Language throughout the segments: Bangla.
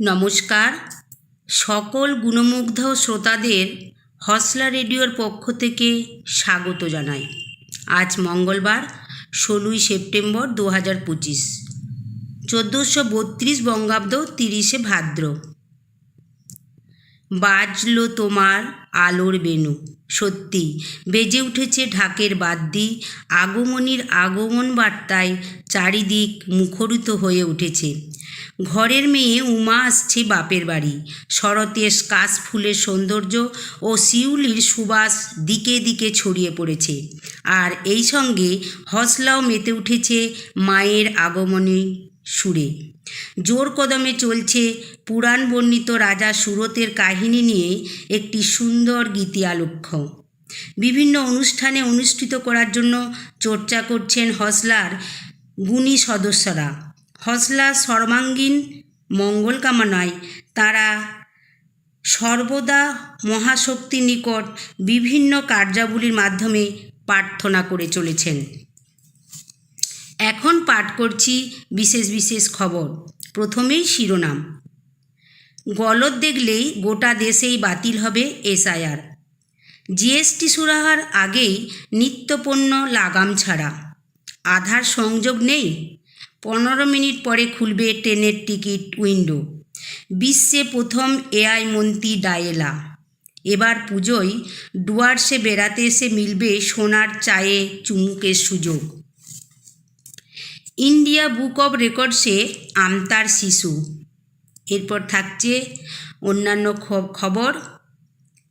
নমস্কার। সকল গুণমুগ্ধ শ্রোতাদের হসলা রেডিওর পক্ষ থেকে স্বাগত জানাই। আজ মঙ্গলবার, ষোলোই সেপ্টেম্বর দু হাজার পঁচিশ। চোদ্দোশো বত্রিশ বঙ্গাব্দ তিরিশে ভাদ্র। বাজলো তোমার আলোর বেনু সত্যি, বেজে উঠেছে ঢাকের বাদ্যি। আগমনীর আগমন বার্তায় চারিদিক মুখরিত হয়ে উঠেছে। ঘরের মেয়ে উমা আসছে বাপের বাড়ি। শরতের কাশ ফুলের সৌন্দর্য ও শিউলির সুবাস দিকে দিকে ছড়িয়ে পড়েছে। আর এই সঙ্গে হসলাও মেতে উঠেছে মায়ের আগমনী সুরে। জোর কদমে চলছে পুরাণ বর্ণিত রাজা সুরতের কাহিনী নিয়ে একটি সুন্দর গীতি আলক্ষ্য বিভিন্ন অনুষ্ঠানে অনুষ্ঠিত করার জন্য চর্চা করছেন হসলার গুণী সদস্যরা। হসলা সর্বাঙ্গীন মঙ্গল কামনায় তারা সর্বদা মহাশক্তির নিকট বিভিন্ন কার্যাবলীর মাধ্যমে প্রার্থনা করে চলেছেন। এখন পাঠ করছি বিশেষ বিশেষ খবর। প্রথমেই শিরোনাম। গলত দেখলেই গোটা দেশেই বাতিল হবে এসআইআর। জিএসটি সুরাহার আগেই নিত্যপণ্য লাগাম ছাড়া। আধার সংযোগ নেই? পনেরো মিনিট পরে খুলবে ট্রেনের টিকিট উইন্ডো। বিশ্বে প্রথম এআই মন্ত্রী ডায়েলা। এবার পুজোয় ডুয়ার্সে বেড়াতে এসে মিলবে সোনার চায়ে চুমুকের সুযোগ। ইন্ডিয়া বুক অব রেকর্ডসে আমতার শিশু। এরপর থাকছে অন্যান্য খবর।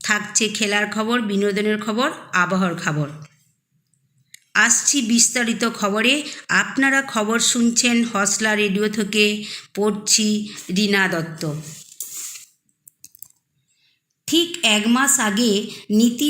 থাকছে খেলার খবর, বিনোদনের খবর, আবহাওয়ার খবর। আসছি বিস্তারিত খবরে। আপনারা খবর শুনছেন হসলা রেডিও থেকে। পড়ছি রীনা দত্ত। ঠিক এক মাস আগে নীতি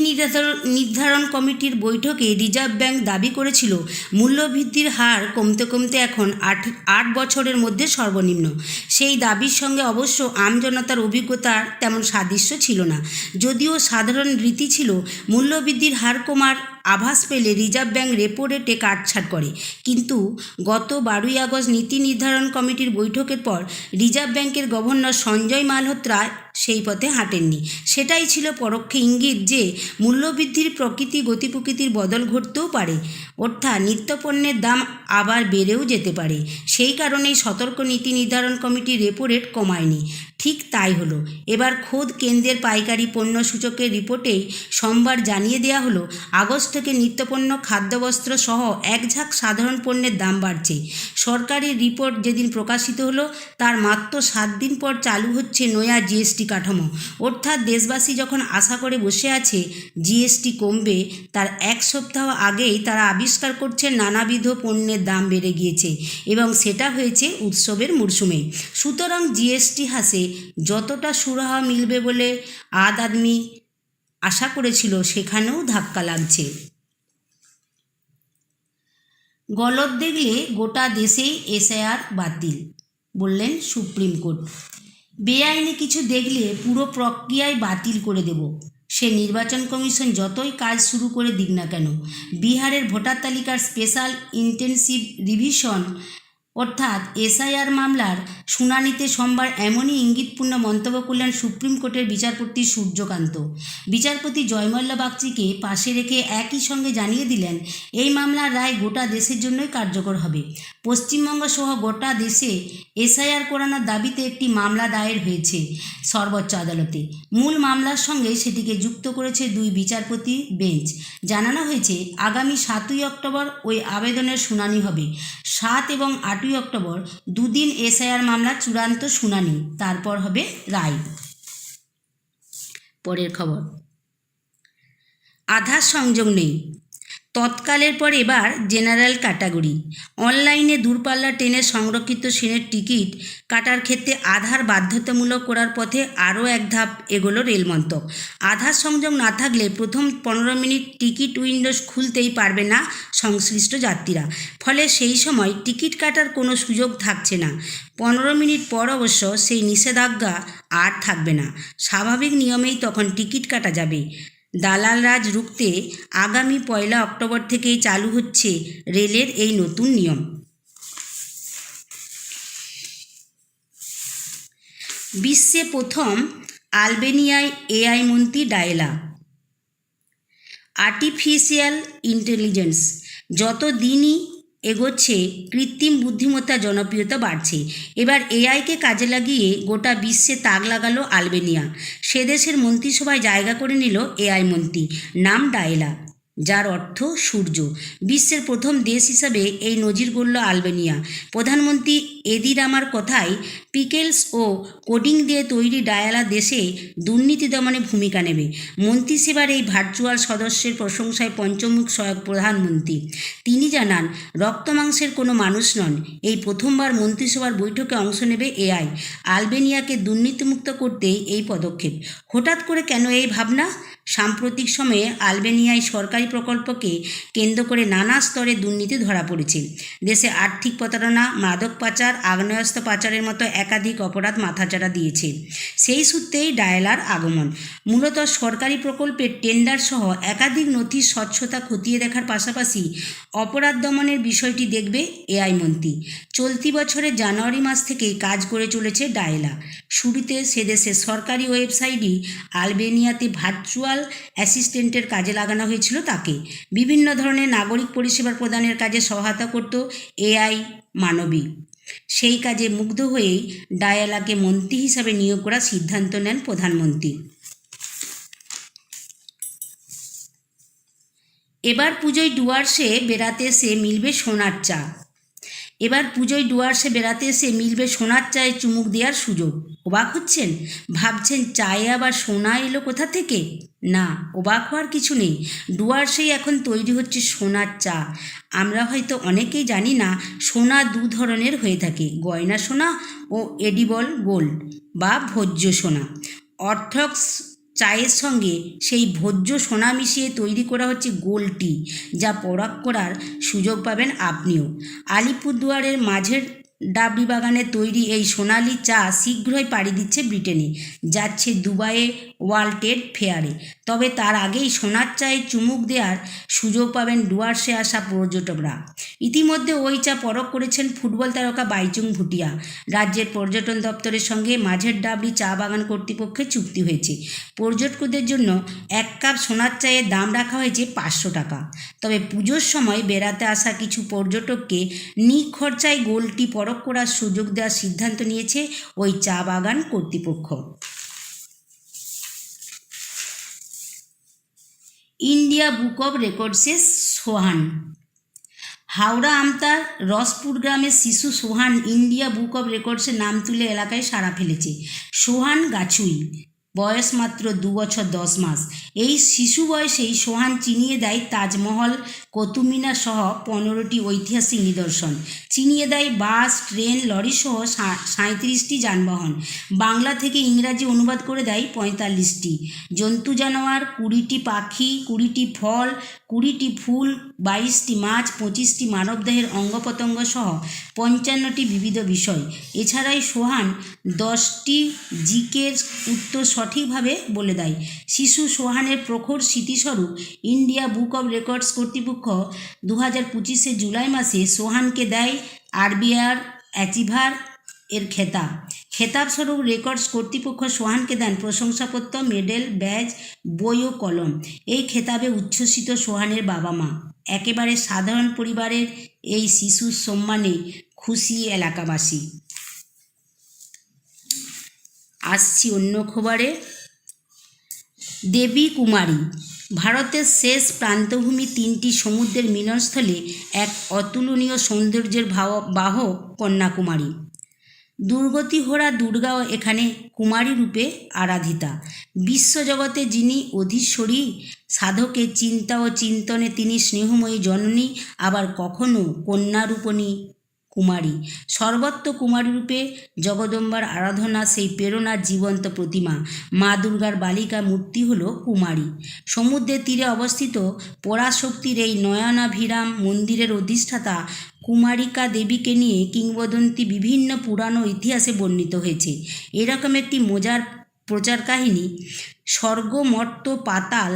নির্ধারণ কমিটির বৈঠকে রিজার্ভ ব্যাংক দাবি করেছিল, মূল্যবৃদ্ধির হার কমতে কমতে এখন আট আট বছরের মধ্যে সর্বনিম্ন। সেই দাবির সঙ্গে অবশ্য আমজনতার অভিজ্ঞতার তেমন সাদৃশ্য ছিল না। যদিও সাধারণ রীতি ছিল, মূল্যবৃদ্ধির হার কমার আভাস পেলে রিজার্ভ ব্যাঙ্ক রেপো রেটে কাটছাট করে। কিন্তু গত বারোই আগস্ট নীতি নির্ধারণ কমিটির বৈঠকের পর রিজার্ভ ব্যাংকের গভর্নর সঞ্জয় মালহোত্রা সেই পথে হাঁটেননি। সেটাই ছিল পরোক্ষে ইঙ্গিত যে মূল্যবৃদ্ধির প্রকৃতি গতি প্রকৃতির বদল ঘটতেও পারে। অর্থাৎ নিত্যপণ্যের দাম আবার বেড়েও যেতে পারে। সেই কারণেই সতর্ক নীতি নির্ধারণ কমিটি রেপো রেট কমায়নি। ঠিক তাই হলো। এবার খোদ কেন্দ্রের পাইকারি পণ্য সূচকের রিপোর্টেই সোমবার জানিয়ে দেওয়া হলো, আগস্ট থেকে নিত্যপণ্য, খাদ্যবস্ত্র সহ এক ঝাঁক সাধারণ পণ্যের দাম বাড়ছে। সরকারি রিপোর্ট যেদিন প্রকাশিত হলো, তার মাত্র সাত দিন পর চালু হচ্ছে নয়া জিএসটি কাঠামো। অর্থাৎ দেশবাসী যখন আশা করে বসে আছে, জিএসটি কমবে, তার এক সপ্তাহ আগেই তারা আবিষ্কার করছে নানাবিধ পণ্যের দাম বেড়ে গিয়েছে এবং সেটা হয়েছে উৎসবের মরশুমে। সুতরাং জিএসটি হাসে যতটা সুরাহা মিলবে বলে আদ আদমি আশা করেছিল, সেখানেও ধাক্কা লাগছে। গলত দেখলে গোটা দেশেই এসআইআর বাতিল, বললেন সুপ্রিম কোর্ট। বেআইনি কিছু দেখলে পুরো প্রক্রিয়ায় বাতিল করে দেব। সে নির্বাচন কমিশন যতই কাজ শুরু করে দিক না কেন, বিহারের ভোটার তালিকার স্পেশাল ইন্টেনসিভ রিভিশন অর্থাৎ এসআইআর মামলার শুনানিতে সোমবার এমনই ইঙ্গিতপূর্ণ মন্তব্য করলেন সুপ্রিম কোর্টের বিচারপতি সূর্যকান্ত। বিচারপতি জয়মল্লা বাগচিকে পাশে রেখে একই সঙ্গে জানিয়ে দিলেন, এই মামলার রায় গোটা দেশের জন্যই কার্যকর হবে। পশ্চিমবঙ্গ সহ গোটা দেশে এসআইআর করানোর দাবিতে একটি মামলা দায়ের হয়েছে সর্বোচ্চ আদালতে। মূল মামলার সঙ্গে সেটিকে যুক্ত করেছে দুই বিচারপতি বেঞ্চ। জানানো হয়েছে, আগামী সাতই অক্টোবর ওই আবেদনের শুনানি হবে। সাত এবং আটই আটই অক্টোবর, দুদিন এসআইআর মামলার চূড়ান্ত শুনানি, তারপর হবে রায়। পরের খবর। আধার সংযোগ নেই। তৎকালের পর এবার জেনারেল ক্যাটাগরি। অনলাইনে দূরপাল্লা ট্রেনের সংরক্ষিত শ্রেণির টিকিট কাটার ক্ষেত্রে আধার বাধ্যতামূলক করার পথে আরও এক ধাপ এগোলো রেলমন্ত্রক। আধার সংযোগ না থাকলে প্রথম পনেরো মিনিট টিকিট উইন্ডোজ খুলতেই পারবে না সংশ্লিষ্ট যাত্রীরা। ফলে সেই সময় টিকিট কাটার কোনো সুযোগ থাকছে না। পনেরো মিনিট পর অবশ্য সেই নিষেধাজ্ঞা আর থাকবে না। স্বাভাবিক নিয়মেই তখন টিকিট কাটা যাবে। দালাল রাজ রুখতে আগামী পয়লা অক্টোবর থেকেই চালু হচ্ছে রেলের এই নতুন নিয়ম। বিশ্বে প্রথম আলবেনিয়ায় এআই মন্ত্রী ডায়লা। আর্টিফিশিয়াল ইন্টেলিজেন্স যত দিনই এগোচ্ছে, কৃত্রিম বুদ্ধিমত্তা জনপ্রিয়তা বাড়ছে। এবার এআইকে কাজে লাগিয়ে গোটা বিশ্বে তাক লাগালো আলবেনিয়া। সে দেশের মন্ত্রিসভায় জায়গা করে নিল এআই মন্ত্রী, নাম ডায়লা। যার অর্থ সূর্য। বিশ্বের প্রথম দেশ হিসাবে এই নজির গড়ল আলবেনিয়া। প্রধানমন্ত্রী এদিরামার কথায় পিকেলস ও কোডিং দিয়ে তৈরি ডায়ালা দেশে দুর্নীতি দমনে ভূমিকা নেবে। মন্ত্রিসেবার এই ভার্চুয়াল সদস্যের প্রশংসায় পঞ্চমুখ সহায়ক প্রধানমন্ত্রী। তিনি জানান রক্তমাংসের কোনো মানুষ নন। এই প্রথমবার মন্ত্রিসভার বৈঠকে অংশ নেবে এআই। আলবেনিয়াকে দুর্নীতিমুক্ত করতে এই পদক্ষেপ। হঠাৎ করে কেন এই ভাবনা? সাম্প্রতিক সময়ে আলবেনিয়ায় সরকারি প্রকল্পকে কেন্দ্র করে নানা স্তরে দুর্নীতি ধরা পড়েছে। দেশে আর্থিক প্রতারণা, মাদক পাচার আগ্নেয়াস্ত্র পাচারের মতো একাধিক অপরাধ মাথাচাড়া দিয়েছে। সেই সূত্রেই ডায়লার আগমন। মূলত সরকারি প্রকল্পের টেন্ডার সহ একাধিক নথির স্বচ্ছতা খতিয়ে দেখার পাশাপাশি অপরাধ দমনের বিষয়টি দেখবে এআই মন্ত্রী। চলতি বছরের জানুয়ারি মাস থেকেই কাজ করে চলেছে ডায়লা শুরুতে সে দেশের সরকারি ওয়েবসাইটই আলবেনিয়াতে ভার্চুয়াল অ্যাসিস্ট্যান্টের কাজে লাগানো হয়েছিল তাকে। বিভিন্ন ধরনের নাগরিক পরিষেবা প্রদানের কাজে সহায়তা করত এআই মানবী। সেই কাজে মুগ্ধ হয়েই ডায়ালাকে মন্ত্রী হিসাবে নিয়োগ করার সিদ্ধান্ত নেন প্রধানমন্ত্রী। এবার পুজোয় ডুয়ার্সে বেড়াতে এসে মিলবে সোনার চা। এবার পুজোয় ডুয়ার্সে বেড়াতে এসে মিলবে সোনার চায়ে চুমুক দেওয়ার সুযোগ। অবাক হচ্ছেন? ভাবছেন চায়ে আবার সোনা এলো কোথা থেকে? না, অবাক হওয়ার কিছু নেই। ডুয়ার্সেই এখন তৈরি হচ্ছে সোনার চা। আমরা হয়তো অনেকেই জানি না, সোনা দু ধরনের হয়ে থাকে। গয়না সোনা ও এডিবল গোল্ড বা ভোজ্য সোনা। অর্থক্স চায়ের সঙ্গে সেই ভোজ্য সোনা মিশিয়ে তৈরি করা হচ্ছে গোলটি যা পরাগ করার সুযোগ পাবেন আপনিও। আলিপুরদুয়ারের মাঝের ডাবরি বাগানে তৈরি এই সোনালি চা শীঘ্রই পাড়ি দিচ্ছে ব্রিটেনে, যাচ্ছে দুবাইয়ে ওয়ার্ল্ড ট্রেড ফেয়ারে। তবে তার আগেই সোনার চায়ে চুমুক দেওয়ার সুযোগ পাবেন ডুয়ার্সে আসা পর্যটকরা। ইতিমধ্যে ওই চা পরখ করেছেন ফুটবল তারকা বাইচুং ভুটিয়া। রাজ্যের পর্যটন দপ্তরের সঙ্গে মাঝের ডাবরি চা বাগান কর্তৃপক্ষের চুক্তি হয়েছে। পর্যটকদের জন্য এক কাপ সোনার চায়ের দাম রাখা হয়েছে পাঁচশো টাকা। তবে পুজোর সময় বেড়াতে আসা কিছু পর্যটককে নিখরচায় গোলটি পরখ করার সুযোগ দেওয়ার সিদ্ধান্ত নিয়েছে ওই চা বাগান কর্তৃপক্ষ। ইন্ডিয়া বুক অব রেকর্ডসে সোহান। হাওড়া আমতার রসপুর গ্রামের শিশু সোহান ইন্ডিয়া বুক অব রেকর্ডসে নাম তুলে এলাকায় সাড়া ফেলেছে। সোহান গাছুই, বয়স মাত্র দু বছর দশ মাস। এই শিশু বয়সেই সোহান চিনিয়ে দেয় তাজমহল কতুমিনা সহ পনেরোটি ঐতিহাসিক নিদর্শন। চিনিয়ে দেয় বাস, ট্রেন, লরি সহ সাঁত্রিশটি যানবাহন। বাংলা থেকে ইংরাজি অনুবাদ করে দেয় পঁয়তাল্লিশটি। জন্তু জানোয়ার, কুড়িটি পাখি, কুড়িটি ফল, কুড়িটি ফুল, বাইশটি মাছ, পঁচিশটি মানবদেহের অঙ্গ প্রত্যঙ্গ সহ পঞ্চান্নটি বিবিধ বিষয়। এছাড়াই সোহান দশটি জিকের উত্তর সঠিকভাবে বলে দেয়। শিশু সোহানের প্রখর স্মৃতিস্বরূপ ইন্ডিয়া বুক অব রেকর্ডস কর্তৃপক্ষ দু হাজার পঁচিশে জুলাই মাসে সোহানকে দেয় আরবিআর অ্যাচিভার এর খেতাব খেতাব স্বরূপ রেকর্ডস কর্তৃপক্ষ সোহানকে দেন প্রশংসাপত্র, মেডেল, ব্যাজ, বই ও কলম। এই খেতাবে উচ্ছ্বসিত সোহানের বাবা মা একেবারে সাধারণ পরিবারের এই শিশুর সম্মানে খুশি এলাকাবাসী। আসছি অন্য খবরে। দেবী কুমারী। ভারতের শেষ প্রান্তভূমি তিনটি সমুদ্রের মিলনস্থলে এক অতুলনীয় সৌন্দর্যের ভাব বাহক কন্যাকুমারী। দুর্গতি হোরা দুর্গাও এখানে কুমারী রূপে আরাধিতা। বিশ্বজগতে যিনি অধীশ্বরী সাধকের চিন্তা ও চিন্তনে তিনি স্নেহময়ী জননী, আবার কখনো কন্যারূপণী কুমারী। সর্বত্র কুমারী রূপে জগদম্বার আরাধনা, সেই প্রেরণার জীবন্ত প্রতিমা। মা দুর্গার বালিকা মূর্তি হল কুমারী। সমুদ্রের তীরে অবস্থিত পরাশক্তির এই নয়নাভিরাম মন্দিরের অধিষ্ঠাতা কুমারিকা দেবীকে নিয়ে কিংবদন্তি বিভিন্ন পুরানো ইতিহাসে বর্ণিত হয়েছে। এরকম একটি মজার প্রচার কাহিনী স্বর্গমর্ত পাতাল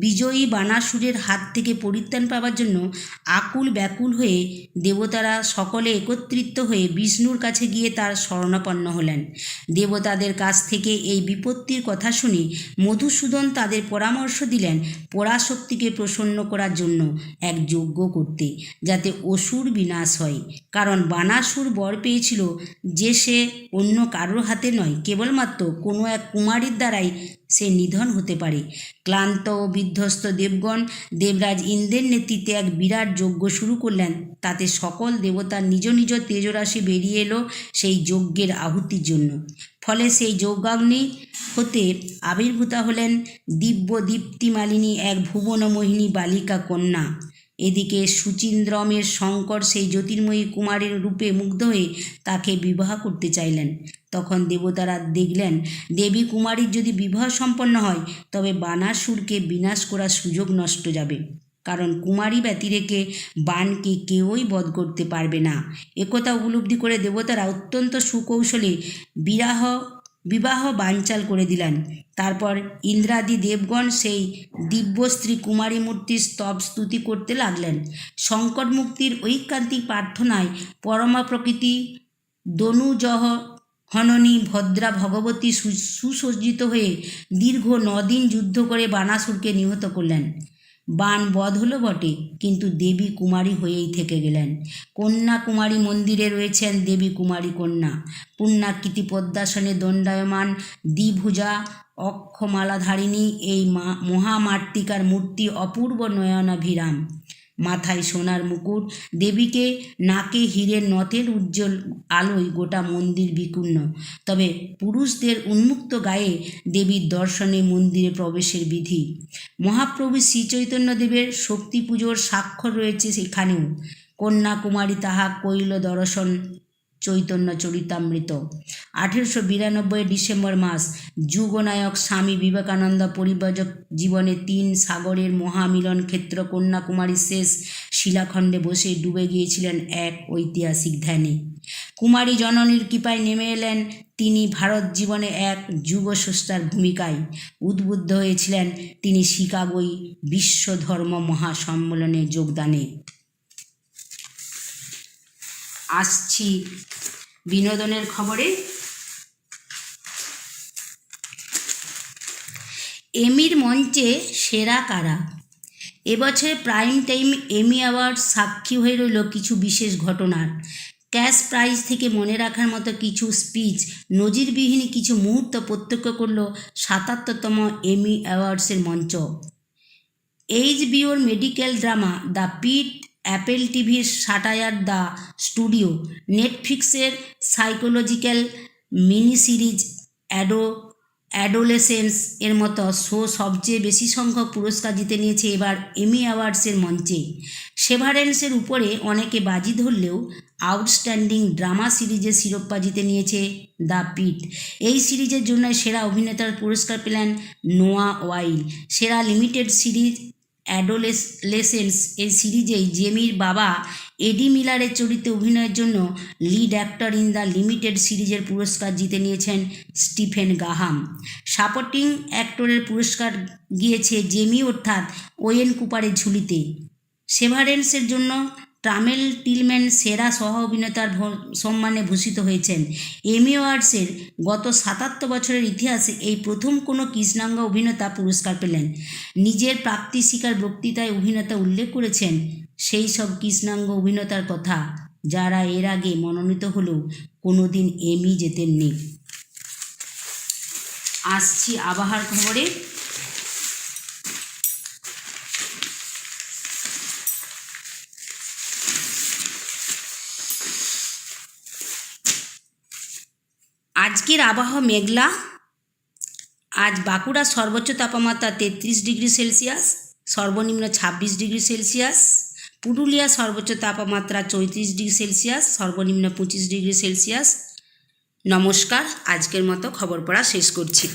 বিজয়ী বানাসুরের হাত থেকে পরিত্রাণ পাওয়ার জন্য আকুল ব্যাকুল হয়ে দেবতারা সকলে একত্রিত হয়ে বিষ্ণুর কাছে গিয়ে তার শরণাপন্ন হলেন। দেবতাদের কাছ থেকে এই বিপত্তির কথা শুনে মধুসূদন তাদের পরামর্শ দিলেন পরাশক্তিকে প্রসন্ন করার জন্য এক যজ্ঞ করতে, যাতে অসুর বিনাশ হয়। কারণ বানাসুর বর পেয়েছিল যে সে অন্য কারোর হাতে নয়, কেবলমাত্র কোনো এক কুমারীর দ্বারাই সে নিধন হতে পারে। ক্লান্ত ও বিধ্বস্ত দেবগণ দেবরাজ ইন্দ্রের নেতৃত্বে এক বিরাট যজ্ঞ শুরু করলেন। তাতে সকল দেবতার নিজ নিজ তেজরাশি বেরিয়ে এলো সেই যজ্ঞের আহুতির জন্য। ফলে সেই যজ্ঞাগ্নি হতে আবির্ভূতা হলেন দিব্য দীপ্তিমালিনী এক ভুবনমোহিনী বালিকা কন্যা। এদিকে সুচিন্দ্রমের শঙ্কর সেই জ্যোতির্ময়ী কুমারের রূপে মুগ্ধ হয়ে তাকে বিবাহ করতে চাইলেন। তখন দেবতারা দেখলেন, দেবী কুমারীর যদি বিবাহ সম্পন্ন হয়, তবে বানাসুরকে বিনাশ করার সুযোগ নষ্ট যাবে। কারণ কুমারী ব্যতিরেকে বানকে কেউই বধ করতে পারবে না। একথা উপলব্ধি করে দেবতারা অত্যন্ত সুকৌশলে বিরাহ, বিবাহ বানচাল করে দিলেন। তারপর ইন্দ্রাদি দেবগণ সেই দিব্য স্ত্রী কুমারী মূর্তির স্তব স্তুতি করতে লাগলেন। সংকট মুক্তির ঐকান্তিক প্রার্থনায় পরমা প্রকৃতি দনুজহ হননী ভদ্রা ভগবতী সুসজ্জিত হয়ে দীর্ঘ নদিন যুদ্ধ করে বানাসুরকে নিহত করলেন। বান বধ হলো বটে, কিন্তু দেবী কুমারী হয়েই থেকে গেলেন। কন্যা কুমারী মন্দিরে রয়েছেন দেবী কুমারী কন্যা। পুণ্যাকৃতি পদ্মাসনে দণ্ডায়মান দ্বিভুজা অক্ষমালাধারিণী এই মা মহামার্তিকার মূর্তি অপূর্ব নয়নাভিরাম। মাথায় সোনার মুকুট, দেবীকে নাকে হীরের নথের উজ্জ্বল আলোয় গোটা মন্দির বিকুণ্ণ তবে পুরুষদের উন্মুক্ত গায়ে দেবীর দর্শনে মন্দিরে প্রবেশের বিধি। মহাপ্রভু শ্রীচৈতন্যদেবের শক্তি পুজোর স্বাক্ষর রয়েছে সেখানেও। কন্যাকুমারী তাহা কৈল দর্শন চৈতন্য চরিতামৃত। আঠেরোশো বিরানব্বই ডিসেম্বর মাস, যুগনায়ক স্বামী বিবেকানন্দ পরিব্রজক জীবনে তিন সাগরের মহামিলন ক্ষেত্র কন্যাকুমারীর শেষ শিলাখণ্ডে বসে ডুবে গিয়েছিলেন এক ঐতিহাসিক ধ্যানে। কুমারী জননীর কৃপায় নেমে এলেন তিনি ভারত জীবনে এক যুগস্রষ্টার ভূমিকায়। উদ্বুদ্ধ হয়েছিলেন তিনি শিকাগোয় বিশ্ব ধর্ম মহাসম্মেলনে যোগদানে। আসছি বিনোদনের খবরে। এমির মঞ্চে সেরা কারা? এবছর প্রাইম টাইম এমি অ্যাওয়ার্ড সাক্ষী হয়ে রইল কিছু বিশেষ ঘটনার। ক্যাশ প্রাইজ থেকে মনে রাখার মতো কিছু স্পিচ নজিরবিহীন কিছু মুহূর্ত প্রত্যক্ষ করল সাতাত্তরতম এমি অ্যাওয়ার্ডসের মঞ্চ। H এইচবিওর medical drama the Pitt Apple টিভির satire the Studio, নেটফ্লিক্সের psychological mini series Ado, Adolescence এর মতো শো সবচেয়ে বেশি সংখ্যক পুরস্কার জিতে নিয়েছে এবার এমি অ্যাওয়ার্ডসের মঞ্চে। সেভারেন্সের উপরে অনেকে বাজি ধরলেও আউটস্ট্যান্ডিং ড্রামা সিরিজের শিরোপা জিতে নিয়েছে দ্য পিট। এই সিরিজের জন্য সেরা অভিনেতার পুরস্কার পেলেন নোয়া ওয়াইল। সেরা লিমিটেড সিরিজ অ্যাডোলেসেন্স এই সিরিজেই জেমির বাবা এডি মিলারের চরিত্রে অভিনয়ের জন্য lead actor in the limited সিরিজের পুরস্কার জিতে নিয়েছেন স্টিফেন গাহাম। সাপোর্টিং অ্যাক্টরের পুরস্কার গিয়েছে জেমি, অর্থাৎ ওয়েন কুপারের ঝুলিতে। সেভারেন্সের জন্য ট্রামেল টিলম্যান সেরা সহ অভিনেতার সম্মানে ভূষিত হয়েছেন। এমি অ্যাওয়ার্ডসের গত সাতাত্তর বছরের ইতিহাসে এই প্রথম কোনো কৃষ্ণাঙ্গ অভিনেতা পুরস্কার পেলেন। নিজের প্রাপ্তি স্বীকার বক্তৃতায় অভিনেতা উল্লেখ করেছেন, সেই সব কৃষ্ণাঙ্গ অভিনেতার কথা যারা এর আগে মনোনীত হলেও কোনো দিন এমি জেতেননি আসছি আবহাওয়ার খবরে। আজকের আবহাওয়া মেঘলা। আজ বাঁকুড়ার সর্বোচ্চ তাপমাত্রা তেত্রিশ ডিগ্রি সেলসিয়াস, সর্বনিম্ন ছাব্বিশ ডিগ্রি সেলসিয়াস। পুরুলিয়া সর্বোচ্চ তাপমাত্রা চৌত্রিশ ডিগ্রি সেলসিয়াস, সর্বনিম্ন পঁচিশ ডিগ্রি সেলসিয়াস। নমস্কার, আজকের মতো খবর পড়া শেষ করছি।